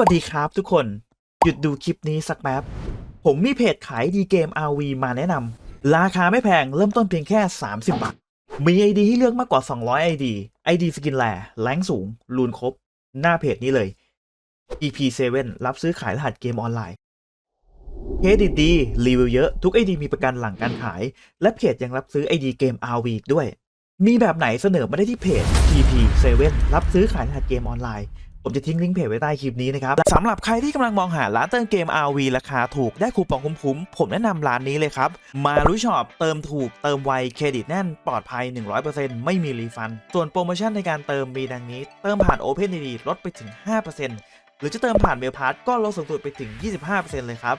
วัสดีครับทุกคน หยุดดูคลิปนี้สักแป๊บ ผมมีเพจขายดีเกม RV มาแนะนำ ราคาไม่แพงเริ่มต้นเพียงแค่ 30 บาท มี ID ให้เลือกมากกว่า 200 ID ID สกินแลแรงสูงรูนครบ หน้าเพจนี้เลย EP7 รับซื้อขายรหัสเกมออนไลน์เครดิตดีรีวิวเยอะทุก ID มีประกันหลังการขาย และเพจยังรับซื้อ ID เกม RV ด้วย มีแบบไหนเสนอมาได้ที่เพจ EP7 รับซื้อขายรหัสเกมออนไลน์ ผมจะทิ้งลิงก์เพจไว้ใต้คลิปนี้นะครับสำหรับใครที่กำลังมองหาร้านเติมเกม RV ราคาถูกได้คูปองคุ้มๆผมแนะนำร้านนี้เลยครับ มารู้ช็อปเติมถูกเติมไวเครดิตแน่นปลอดภัย 100%ไม่มีรีฟัน ส่วนโปรโมชั่นในการเติมมีดังนี้ เติมผ่าน Open ดีลดไปถึง 5%หรือจะเติมผ่านเมลพาร์ก็ลดสูงสุดไปถึง 25%เลยครับ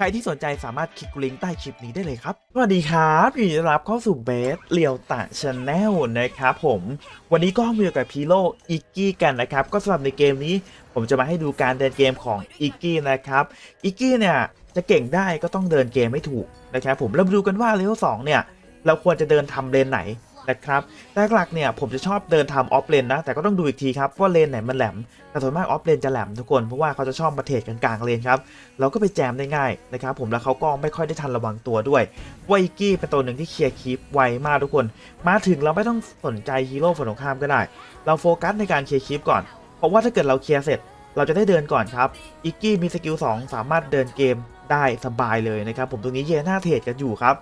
ครที่สนใจสามารถคลิกลิงก์ใต้คลิปนี้ได้เลยครับ สวัสดีครับยินดีต้อนรับเข้าสู่เบสเลียวตะชาแนลนะครับผม วันนี้ก็มาอกับพีโลอิกกี้กันนะครับ ก็สำหรับในเกมนี้ ผมจะมาให้ดูการเดินเกมของอิกกี้นะครับ อิกกี้เนี่ยจะเก่งได้ก็ต้องเดินเกมไม่ถูกนะครับผมเรามาดูกันว่าเลเวลสองเนี่ยเราควรจะเดินทำเลนไหน นะครับแต่หลักๆเนี่ยผมจะชอบเดินทำออฟเลนนะ แต่ก็ต้องดูอีกทีครับว่าเลนไหนมันแหลม แต่ส่วนมากออฟเลนจะแหลมทุกคนเพราะว่าเขาจะชอบมาเทรดกันกลางเลนครับเราก็ไปแจมได้ง่ายนะครับผมแล้วเขาก็ไม่ค่อยได้ทันระวังตัวด้วยวาอิกกี้เป็นตัวหนึ่งที่เคลียร์คลิปไวมากทุกคน มาถึงเราไม่ต้องสนใจฮีโร่ฝั่งตรงข้ามก็ได้ เราโฟกัสในการเคลียร์คลิปก่อนเพราะว่าถ้าเกิดเราเคลียร์เสร็จ เราจะได้เดินก่อนครับอิกกี้มีสกิล2สามารถเดินเกมได้สบายเลยนะครับผมตรงนี้เยน่าเทรดกันอยู่ครับ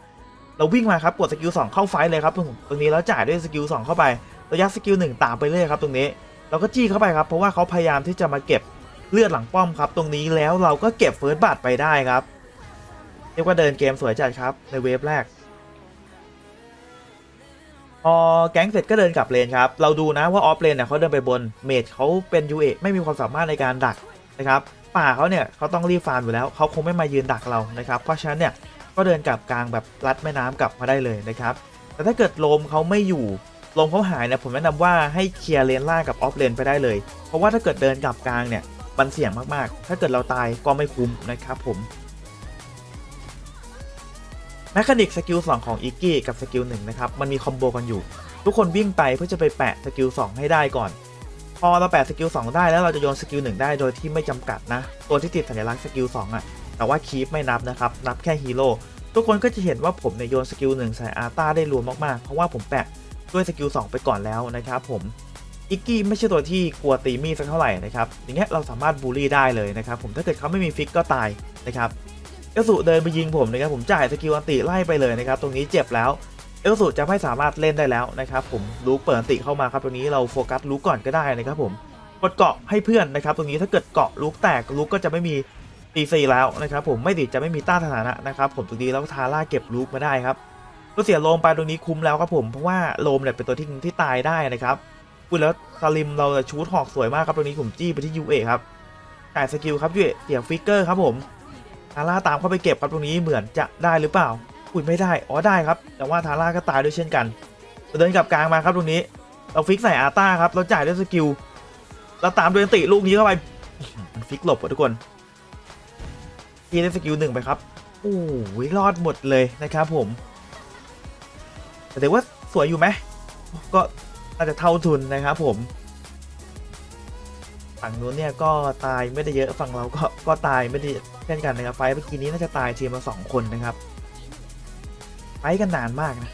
เราวิ่งมาครับกดสกิล2เข้าไฟเลยครับตรงตรงนี้แล้วจ่ายด้วยสกิล2เข้าไประยะสกิล1ตามไปเรื่อยครับตรงนี้เราก็จี้เข้าไปครับเพราะว่าเขาพยายามที่จะมาเก็บเลือดหลังป้อมครับ ตรงนี้แล้วเราก็เก็บเฟิร์สบัตไปได้ครับเรียกว่าเดินเกมสวยจัดครับในเวฟแรกพอแก๊งเสร็จก็เดินกลับเลนครับ เราดูนะว่าออฟเลนเนี่ยเขาเดินไปบนเมจเขาเป็นยูเอไม่มีความสามารถในการดักนะครับ ป่าเขาเนี่ยเขาต้องรีฟาร์มอยู่แล้วเขาคงไม่มายืนดักเรานะครับ เพราะฉะนั้นเนี่ย ก็เดินกลับกลางแบบลัดแม่น้ำกลับมาได้เลยนะครับ แต่ถ้าเกิดโลมเขาไม่อยู่ลมเขาหายเนี่ยผมแนะนำว่าให้เคลียร์เลนล่างกับออฟเลนไปได้เลย เพราะว่าถ้าเกิดเดินกลับกลางเนี่ยมันเสี่ยงมากๆ ถ้าเกิดเราตายก็ไม่คุ้มนะครับผมแมคานิกสกิล2ของอิกกี้กับสกิล1นะครับมันมีคอมโบกันอยู่ ทุกคนวิ่งไปเพื่อจะไปแปะสกิล2ให้ได้ก่อน พอเราแปะสกิล2ได้แล้วเราจะโยนสกิล1ได้โดยที่ไม่จำกัดนะ ตัวที่ติดสัญลักษณ์สกิล2อะ แต่ว่าคีปไม่นับนะครับ นับแค่ฮีโร่ทุกคนก็จะเห็นว่าผมเนี่ยโยนสกิล1ใส่อาร์ตาได้รวมมากๆ เพราะว่าผมแปะด้วยสกิล2ไปก่อนแล้วนะครับผมอิกกี้ไม่ใช่ตัวที่กลัวตีมีดสักเท่าไหร่นะครับอย่างเงี้ยเราสามารถบูลลี่ได้เลยนะครับผมถ้าเกิดเขาไม่มีฟิกก็ตายนะครับเอลสุเดินไปยิงผมนะครับผมจ่ายสกิลอันติไล่ไปเลยนะครับตรงนี้เจ็บแล้วเอลสุจะไม่สามารถเล่นได้แล้วนะครับผมลูกเปิดอันติเข้ามาครับตรงนี้เราโฟกัสลูกก่อนก็ได้นะครับผมกดเกาะให้เพื่อนนะครับตรงนี้ถ้าเกิดเกาะลูกแตกลูกก็จะไม่มี ตีซีแล้วนะครับผมไม่ติดจะไม่มีต้านสถานะนะครับผมตรงนี้แล้วทาร่าเก็บลูกมาได้ครับตัวเสียโลมไปตรงนี้คุ้มแล้วครับผมเพราะว่าโลมเนี่ยเป็นตัวที่ที่ตายได้นะครับพูดแล้วซาลิมเราจะชูดหอกสวยมากครับตรงนี้ผมจี้ไปที่ยูเอครับจ่ายสกิลครับยูเอเสียงฟิกเกอร์ครับผมทาร่าตามเข้าไปเก็บครับตรงนี้เหมือนจะได้หรือเปล่าอุ้ยไม่ได้อ๋อได้ครับ แต่ว่าทาร่าก็ตายด้วยเช่นกันเดินกลับกลางมาครับตรงนี้ เราฟิกใส่อาต้าครับเราจ่ายด้วยสกิลเราตามด้วยติลูกนี้เข้าไปฟิกหลบทุกคน ทีได้สกิลหนึ่งไปครับโอ้ยรอดหมดเลยนะครับผมแต่ถือว่าสวยอยู่ไหมก็น่าจจะเท่าทุนนะครับผม ฝั่งนู้นเนี่ยก็ตายไม่ได้เยอะฝั่งเราก็ก็ตายไม่ได้เช่นกันนะครับไฟเมื่อกี้นี้น่าจะตายทีมละสองคนนะครับไฟกันนานมากนะ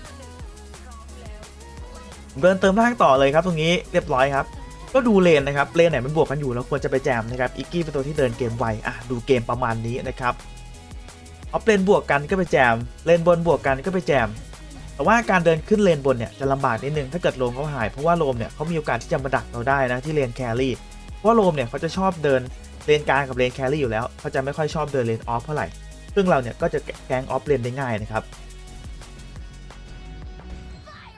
เดินเติมร่างต่อเลยครับตรงนี้เรียบร้อยครับ ก็ดูเลนนะครับ เลนไหนมันบวกกันอยู่เราควรจะไปแจมนะครับ อิกกี้เป็นตัวที่เดินเกมไวอะดูเกมประมาณนี้นะครับเอาเลนบวกกันก็ไปแจม เลนบนบวกกันก็ไปแจม แต่ว่าการเดินขึ้นเลนบนเนี่ยจะลำบากนิดนึงถ้าเกิดโลมเขาหายเพราะว่าโลมเนี่ยเขามีโอกาสที่จะมาดักเราได้นะที่เลนแครี่เพราะาโรมเนี่ยเขาจะชอบเดินเลนกลางกับเลนแครี่อยู่แล้วเขาจะไม่ค่อยชอบเดินเลนออฟเท่าไหร่ซึ่งเราเนี่ยก็จะแกงออฟเลนได้ง่ายนะครับ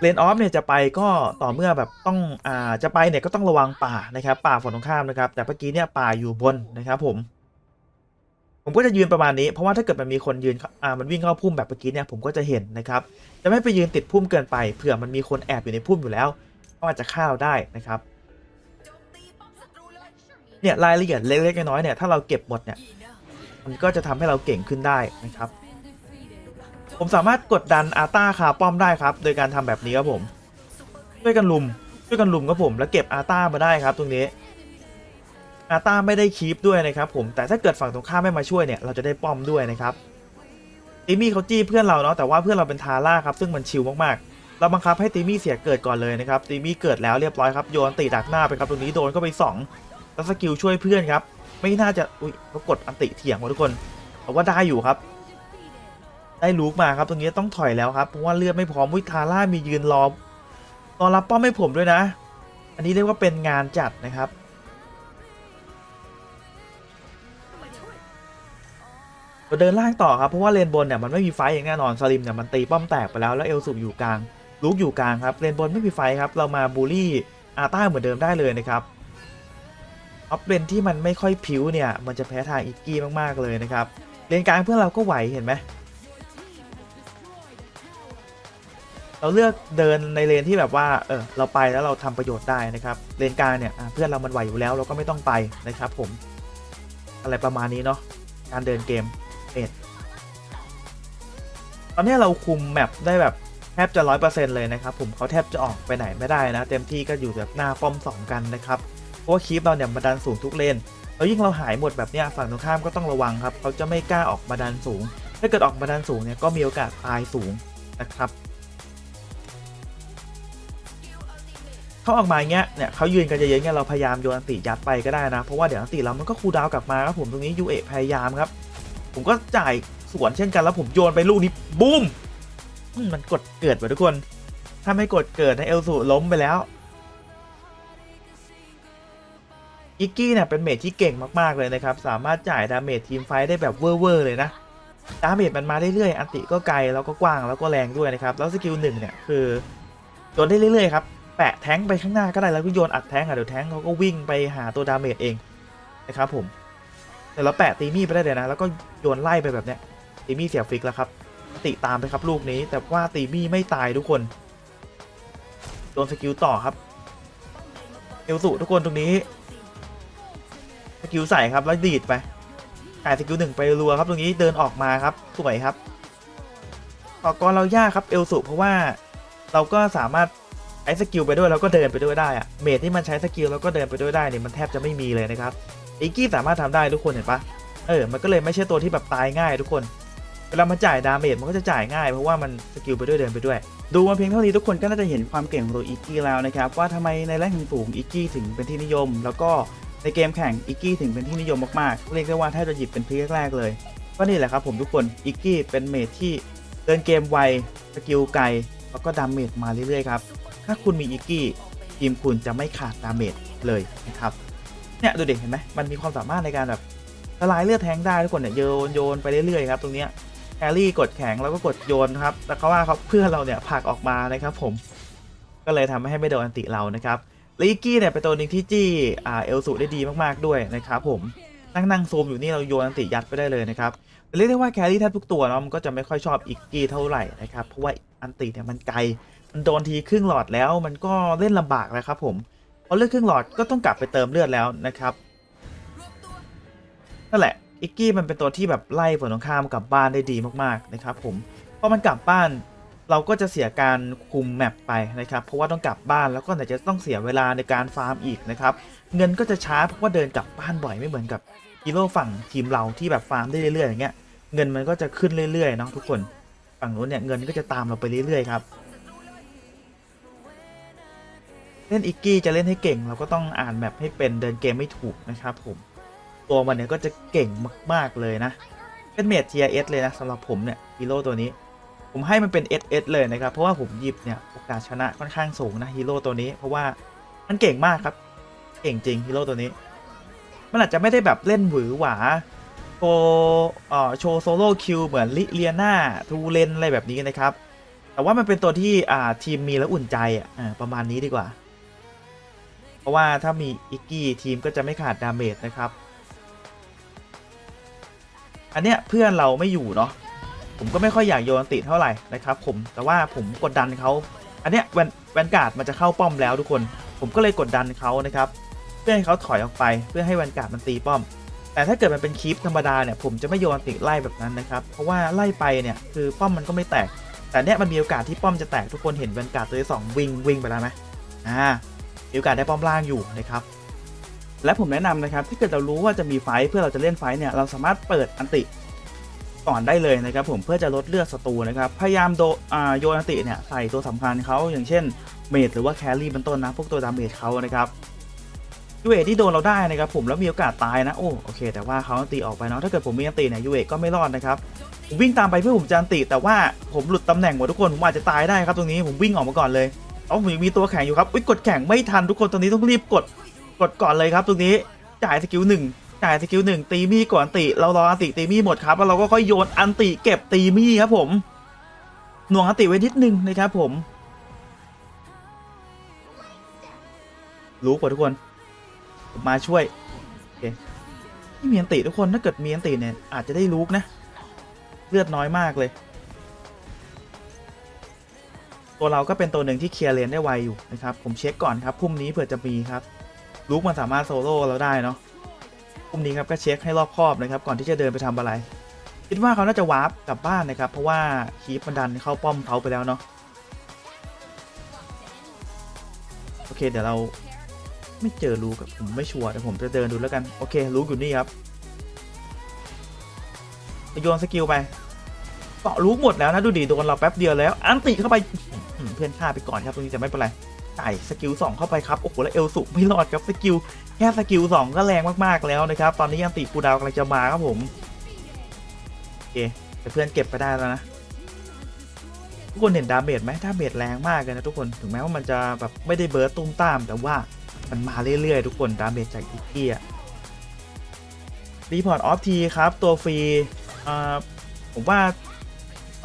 เลนออฟเนี่ยจะไปก็ต่อเมื่อแบบต้องอ่าจะไปเนี่ยก็ต้องระวังป่านะครับป่าฝั่งตรงข้ามนะครับ แต่เมื่อกี้เนี่ยป่าอยู่บนนะครับผม ผมก็จะยืนประมาณนี้เพราะว่าถ้าเกิดมันมีคนยืนอ่ามันวิ่งเข้าพุ่มแบบเมื่อกี้เนี่ยผมก็จะเห็นนะครับ จะไม่ไปยืนติดพุ่มเกินไปเผื่อมันมีคนแอบอยู่ในพุ่มอยู่แล้วก็อาจจะฆ่าเราได้นะครับเนี่ยรายละเอียดเล็กๆน้อยๆเนี่ยถ้าเราเก็บหมดเนี่ยมันก็จะทำให้เราเก่งขึ้นได้นะครับ ผมสามารถกดดันอาต้าคาป้อมได้ครับ โดยการทำแบบนี้ครับผมช่วยกันลุมช่วยกันลุมครับผม แล้วเก็บอาต้ามาได้ครับ ตรงนี้ อาต้าไม่ได้คีปด้วยนะครับผมแต่ถ้าเกิดฝั่งตรงข้ามไม่มาช่วยเนี่ยเราจะได้ป้อมด้วยนะครับติมี่เขาจี้เพื่อนเราเนาะแต่ว่าเพื่อนเราเป็นทาร่าครับซึ่งมันชิลมากๆ เราบังคับให้ติมี่เสียเกิดก่อนเลยนะครับติมี่เกิดแล้วเรียบร้อยครับโยนตีดักหน้าไปครับตรงนี้โดนก็ไปสองแล้วสกิลช่วยเพื่อนครับไม่น่าจะอุ้ยเขากดอันติเถียงว่ะทุกคนแต่ว่าได้อยู่ครับ ได้ลูกมาครับ ตรงนี้ต้องถอยแล้วครับเพราะว่าเลือดไม่พร้อมวิทาร่ามียืนรอรอรับป้อมให้ผมด้วยนะ อันนี้เรียกว่าเป็นงานจัดนะครับเราเดินล่างต่อครับเพราะว่าเลนบนเนี่ยมันไม่มีไฟอย่างแน่นอนสลิมเนี่ยมันตีป้อมแตกไปแล้วแล้วเอลสุอยู่กลางลูกอยู่กลางครับเลนบนไม่มีไฟครับเรามาบูลลี่อาต้าเหมือนเดิมได้เลยนะครับออฟเลนที่มันไม่ค่อยผิวเนี่ยมันจะแพ้ทางอิกกี้มากๆเลยนะครับเลนกลางเพื่อนเราก็ไหวเห็นไหม เราเลือกเดินในเลนที่แบบว่าเออเราไปแล้วเราทำประโยชน์ได้นะครับเลนกลางเนี่ยเพื่อนเรามันไหวอยู่แล้วเราก็ไม่ต้องไปนะครับผม อะไรประมาณนี้เนาะการเดินเกมเอ็ดตอนนี้เราคุมแมปได้แบบแทบจะร้อยเปอร์เซ็นต์เลยนะครับผมเขาแทบจะออกไปไหนไม่ได้นะ เต็มที่ก็อยู่แบบหน้าป้อมสองกันนะครับเพราะว่าคลิปเราเนี่ยมาดันสูงทุกเลนแล้วยิ่งเราหายหมดแบบเนี้ยฝั่งตรงข้ามก็ต้องระวังครับเขาจะไม่กล้าออกมาดันสูง ถ้าเกิดออกมาดันสูงเนี่ยก็มีโอกาสตายสูงนะครับ เขาออกมาอย่างเงี้ยเนี่ยเขายืนกันเยอะๆเงี้ยเราพยายามโยนอันติยัดไปก็ได้นะ เพราะว่าเดี๋ยวอันติเรามันก็คูลดาวกลับมาครับผมตรงนี้ยูเอะพยายามครับ ผมก็จ่ายสวนเช่นกันแล้วผมโยนไปลูกนี้บูมมันกดเกิดไปทุกคน ถ้าไม่กดเกิดในเอลสูล้มไปแล้วอิกกี้เนี่ยเป็นเมจที่เก่งมากๆเลยนะครับ สามารถจ่ายดาเมจทีมไฟได้แบบเวอร์ๆเลยนะดาเมจมันมาเรื่อยๆอันติก็ไกลแล้วก็กว้างแล้วก็แรงด้วยนะครับ แล้วสกิลหนึ่งเนี่ยคือโยนได้เรื่อยๆครับ แปะแท้งไปข้างหน้าก็ได้แล้วก็โยนอัดแท้งอะเดี๋ยวแท้งเขาก็วิ่งไปหาตัวดาเมจเองนะครับผมแต่เราแปะตีมี่ไปได้เลยนะแล้วก็โยนไล่ไปแบบเนี้ยตีมี่เสียฟิกแล้วครับติตามไปครับลูกนี้ แต่ว่าตีมี่ไม่ตายทุกคนโดนสกิลต่อครับเอลสุทุกคนตรงนี้สกิลใส่ครับแล้วดีดไปจ่ายสกิลหนึ่งไปรัวครับตรงนี้เดินออกมาครับสวยครับต่อกรเรายากครับเอลสุเพราะว่าเราก็สามารถ ใช้สกิลไปด้วยแล้วก็เดินไปด้วยได้อะเมทที่มันใช้สกิลแล้วก็เดินไปด้วยได้เนี่ยมันแทบจะไม่มีเลยนะครับอีกี้สามารถทำได้ทุกคนเห็นปะเออ มันก็เลยไม่ใช่ตัวที่แบบตายง่ายทุกคน เวลามาจ่ายดาเมจมันก็จะจ่ายง่ายเพราะว่ามันสกิลไปด้วยเดินไปด้วย ดูมาเพียงเท่านี้ทุกคนก็น่าจะเห็นความเก่งของตัวอิกกี้แล้วนะครับว่าทำไมในแรงสูงอิกกี้ถึงเป็นที่นิยม แล้วก็ในเกมแข่งอิกกี้ถึงเป็นที่นิยมมากๆ เรียกได้ว่าแทบจะหยิบเป็นพลีแรกๆเลย ก็นี่แหละครับผมทุกคนอิกกี้เป็นเมจที่เดินเกมไวสกิลไกลแล้วก็ดาเมจมาเรื่อยๆครับ ถ้าคุณมีอิกกี้ทีมคุณจะไม่ขาดดาเมจเลยนะครับเนี่ยดูดิเห็นไหมมันมีความสามารถในการแบบละลายเลือดแทงได้ทุกคนเนี่ยโยนโยนไปเรื่อยๆครับตรงเนี้ยแครี่กดแข็งแล้วก็กดโยนครับแต่เขาว่าเขาเพื่อนเราเนี่ยผลักออกมานะครับผมก็เลยทำให้ไม่โดนอันติเรานะครับลีกี้เนี่ยเป็นตัวหนึ่งที่จี้อ่าเอลสูได้ดีมากๆด้วยนะครับผมนั่งนั่งโซมอยู่นี่เราโยนอันติยัดไปได้เลยนะครับเรียกได้ว่าแครี่แทบทุกตัวเนาะมันก็จะไม่ค่อยชอบอิกกี้เท่าไหร่นะครับเพราะว่าอันติเนี่ยมันไกล มันโดนทีครึ่งหลอดแล้วมันก็เล่นลำบากแล้วครับผมพอเลือกครึ่งหลอดก็ต้องกลับไปเติมเลือดแล้วนะครับนั่นแหละอิกกี้มันเป็นตัวที่แบบไล่ฝั่งตรงข้ามกลับบ้านได้ดีมากๆนะครับผมพอมันกลับบ้านเราก็จะเสียการคุมแมปไปนะครับ เพราะว่าต้องกลับบ้านแล้วก็ไหนจะต้องเสียเวลาในการฟาร์มอีกนะครับ เงินก็จะช้าเพราะว่าเดินกลับบ้านบ่อยไม่เหมือนกับฮีโร่ฝั่งทีมเราที่แบบฟาร์มได้เรื่อยๆอย่างเงี้ย เงินมันก็จะขึ้นเรื่อยๆเนาะทุกคน ฝั่งนู้นเนี่ยเงินก็จะตามเราไปเรื่อยๆครับ เล่นอิกกี้จะเล่นให้เก่ง เราก็ต้องอ่านแมปให้เป็นเดินเกมไม่ถูกนะครับผมตัวมันเนี่ยก็จะเก่งมาก ๆ เลยนะ เป็นเมจ TRS เลยนะสำหรับผมเนี่ยฮีโร่ตัวนี้ ผมให้มันเป็น SS เลยนะครับ เพราะว่าผมหยิบเนี่ยโอกาสชนะค่อนข้างสูงนะฮีโร่ตัวนี้ เพราะว่ามันเก่งมากครับ เก่งจริงฮีโร่ตัวนี้ มันอาจจะไม่ได้แบบเล่นหวือหวาโชว์เอ่อโชว์โซโล่คิวเหมือนลิเลียนาทูเลนอะไรแบบนี้นะครับ แต่ว่ามันเป็นตัวที่อ่าทีมมีแล้วอุ่นใจอะอ่าประมาณนี้ดีกว่า ราะว่าถ้ามีอิกกี้ทีมก็จะไม่ขาดดาเมจนะครับ อันเนี้ยเพื่อนเราไม่อยู่เนาะผมก็ไม่ค่อยอยากโยนติเท่าไหร่นะครับผมแต่ว่าผมกดดันเขาอันเนี้ยแวนแวนการ์ดมันจะเข้าป้อมแล้วทุกคน ผมก็เลยกดดันเขานะครับเพื่อให้เขาถอยออกไปเพื่อให้แวนการ์ดมันตีป้อม แต่ถ้าเกิดมันเป็นคลิปธรรมดาเนี่ยผมจะไม่โยนติไล่แบบนั้นนะครับ เพราะว่าไล่ไปเนี่ยคือป้อมมันก็ไม่แตก แต่เนี่ยมันมีโอกาสที่ป้อมจะแตกทุกคนเห็นแวนการ์ดตัวที่สองวิ่งวิ่งไปแล้วไหมอ่า โอกาสได้ป้อมล่างอยู่นะครับและผมแนะนำนะครับถ้าเกิดเรารู้ว่าจะมีไฟเพื่อเราจะเล่นไฟเนี่ยเราสามารถเปิดอันติก่อนได้เลยนะครับผมเพื่อจะลดเลือดศัตรูนะครับพยายามโดโยนอันติเนี่ยใส่ตัวสำคัญเขาอย่างเช่นเมดหรือว่าแครี่เป็นต้นนะพวกตัวดาเมจเขานะครับยูเอที่โดนเราได้นะครับผมแล้วมีโอกาสตายนะโอ้โอเค แต่ว่าเขาอันติออกไปเนาะถ้าเกิดผมมีอันติเนี่ยยูเอก็ไม่รอดนะครับวิ่งตามไปเพื่อผมจะอันติแต่ว่าผมหลุดตำแหน่งหมดทุกคนผมอาจจะตายได้ครับตรงนี้ผมวิ่งออกมาก่อนเลย เอาผมยังมีตัวแข็งอยู่ครับอุ๊ยกดแข็งไม่ทันทุกคนตรงนี้ต้องรีบกดกดก่อนเลยครับ ตรงนี้จ่ายสกิลหนึ่งจ่ายสกิลหนึ่งตีมี่ก่อนตีเรารออันติตีมี่หมดครับแล้วเราก็ค่อยโยนอันติเก็บตีมี่ครับผมหน่วงอันติไว้นิดนึงนะครับผม รู้กว่าทุกคนผมมาช่วยโอเคนี่มีอันติทุกคนถ้าเกิดมีอันติเนี่ยอาจจะได้ลูกนะ เลือดน้อยมากเลย ตัวเราก็เป็นตัวหนึ่งที่เคลียร์เลนได้ไวอยู่นะครับ ผมเช็คก่อนครับพรุ่งนี้เผื่อจะมีครับลูกมันสามารถโซโล่เราได้เนาะพรุ่งนี้ครับก็เช็คให้รอบคอบนะครับ ก่อนที่จะเดินไปทำอะไร คิดว่าเขาน่าจะวาร์ปกลับบ้านนะครับ เพราะว่าคีปมันดันเข้าป้อมเขาไปแล้วเนาะโอเคเดี๋ยวเราไม่เจอลูกอะผมไม่ชัวร์แต่ผมจะเดินดูแล้วกัน โอเคลูกอยู่นี่ครับโยนสกิลไป เกาะลูกหมดแล้วนะดูดิโดนเราแป๊บเดียวแล้ว อันติเข้าไปเพื่อนฆ่าไปก่อนครับตรงนี้แต่ไม่เป็นไรใส่สกิล2เข้าไปครับโอ้โหแล้วเอลสุไม่รอดครับสกิลแค่สกิล2ก็แรงมากๆแล้วนะครับ ตอนนี้ยันติคูดาวกำลังจะมาครับผมโอเคแต่เพื่อนเก็บไปได้แล้วนะทุกคนเห็นดาเมจไหมดาเมจแรงมากเลยนะทุกคนถึงแม้ว่ามันจะแบบไม่ได้เบิร์ตตุ้มตาม แต่ว่ามันมาเรื่อยๆทุกคนดาเมจจากอีกกี้อะรีพอร์ตออฟทีครับ ตัวฟรีอ่าผมว่า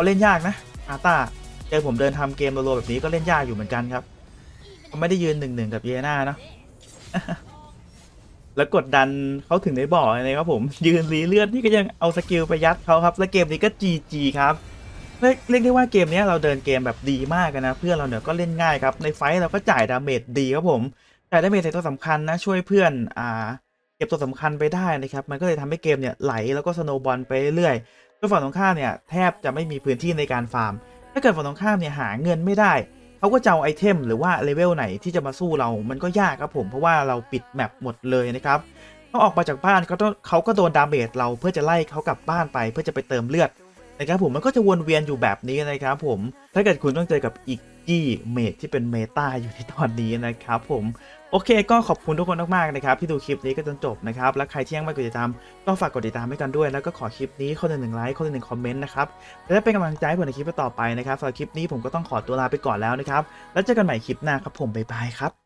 เขาเล่นยากนะอาตาเจอผมเดินทำเกมโลแบบนี้ก็เล่นยากอยู่เหมือนกันครับเขาไม่ได้ยืนหนึ่งหนึ่งกับเยน่าเนาะแล้วกดดันเขาถึงได้บอกเลยครับผมยืนรีเลือดนี่ก็ยังเอาสกิลไปยัดเขาครับ และเกมนี้ก็ GG ครับเรียกได้ว่าเกมนี้เราเดินเกมแบบดีมากนะ เพื่อนเราเนี่ยก็เล่นง่ายครับ ในไฟท์เราก็จ่ายดาเมจดีครับผมจ่ายดาเมจใส่ตัวสำคัญนะ ช่วยเพื่อนอ่าเก็บตัวสำคัญไปได้นะครับ มันก็เลยทำให้เกมเนี่ยไหลแล้วก็สโนบอลไปเรื่อย ๆโดยฝั่งตรงข้ามเนี่ยแทบจะไม่มีพื้นที่ในการฟาร์ม ถ้าเกิดฝั่งตรงข้ามเนี่ยหาเงินไม่ได้เขาก็จะเอาไอเทมหรือว่าเลเวลไหนที่จะมาสู้เรา มันก็ยากครับผมเพราะว่าเราปิดแมปหมดเลยนะครับเขาออกมาจากบ้านเขาต้องเขาก็โดนดาเมจเราเพื่อจะไล่เขากลับบ้านไปเพื่อจะไปเติมเลือดนะครับผมมันก็จะวนเวียนอยู่แบบนี้นะครับผมถ้าเกิดคุณต้องเจอกับอีกกี้เมจที่เป็นเมตาอยู่ในตอนนี้นะครับผม โอเคก็ขอบคุณทุกคนมากๆนะครับที่ดูคลิปนี้ก็จนจบนะครับและใครที่ยังไม่กดติดตามก็ฝากกดติดตามให้กันด้วย แล้วก็ขอคลิปนี้คนละหนึ่งไลค์คนละหนึ่งคอมเมนต์นะครับจะได้เป็นกำลังใจให้ผมในคลิปต่อไปนะครับสำหรับคลิปนี้ผมก็ต้องขอตัวลาไปก่อนแล้วนะครับแล้วเจอกันใหม่คลิปหน้าครับผมบ๊ายบายครับ